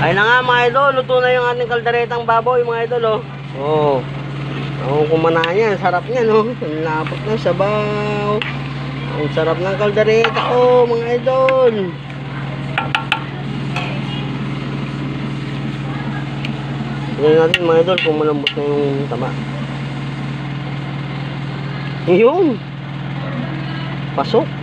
Ay na nga mga idol, luto na yung ating kalderetang baboy mga idol oh. Oh. Ang kumana niya, sarap niya no. Lapot ng sabaw. Ang sarap ng kaldereta oh mga idol. Tingnan natin mga idol kung malambot na yung tama. Yun. Pasok.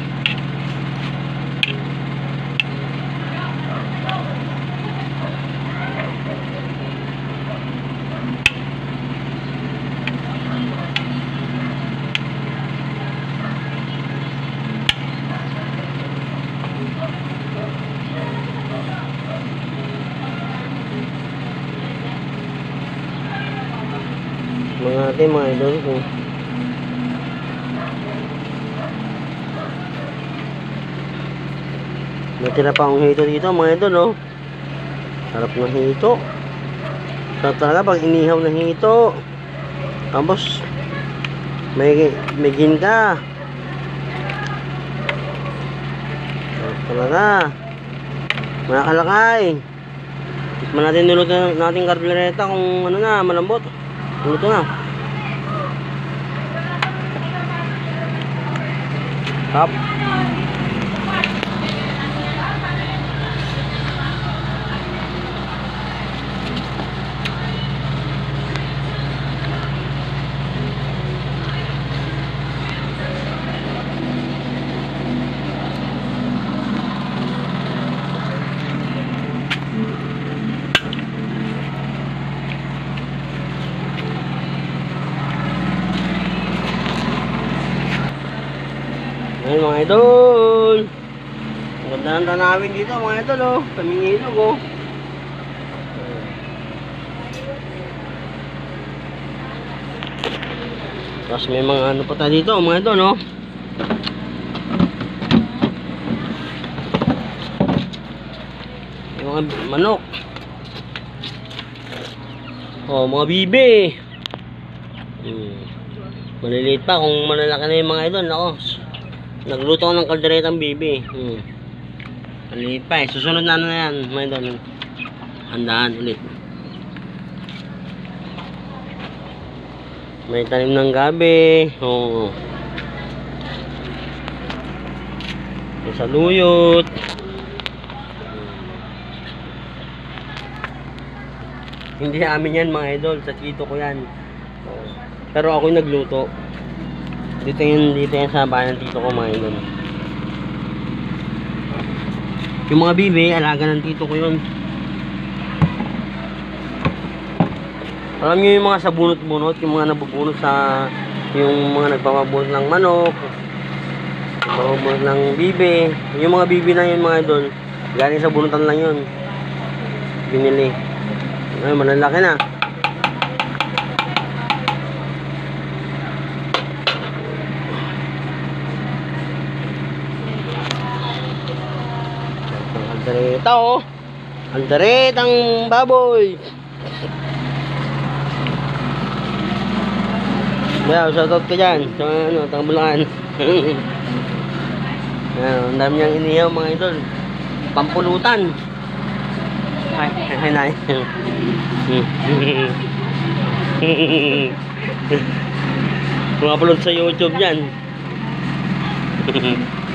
Mga ating mga idol kung Natira pa akong hito dito mga idol oh. Sarap ng hito. Sarap talaga pag inihaw ng hito. Tapos may may ginta. Sarap talaga. Mga kalakay. Tikman natin nuluto natin karbonereta kung ano na malambot. Nuluto na. Tap. Ayun mga idol. Ang ganda ng tanawin dito mga idol oh. Kaming ilog oh. Tapos may mga ano pa tayo dito mga idol oh. Mga manok. Oh, mga bibe. Hmm. Maliliit pa kung malalaki na yung mga idol, nako. Nagluto ng kalderetang bibi. Hmm. Maliit pa eh. Susunod na ano na yan, mga idol. Handaan ulit. May tanim ng gabi. Oo. May saluyot. Hindi amin yan mga idol. Sa tito ko yan. Pero ako yung nagluto. Dito yun, dito yan sa bayan ng tito ko mga idol. Yung mga bibi, alaga ng tito ko yun. Alam niyo yung mga sa bunot-bunot, yung mga nabubunot sa yung mga nagpapabunot ng manok, nagpapabunot ng bibi. Yung mga bibi na yun mga idol, galing sa bunutan lang yun. Binili. Ay, malalaki na. Ang aldereta oh. Alderetang baboy. Yeah, shoutout ka dyan sa ano, Tangbulakan. Yan, ang dami niyang inihaw mga idol. Pampulutan. Ay, ay, ay, Mga upload sa YouTube yan.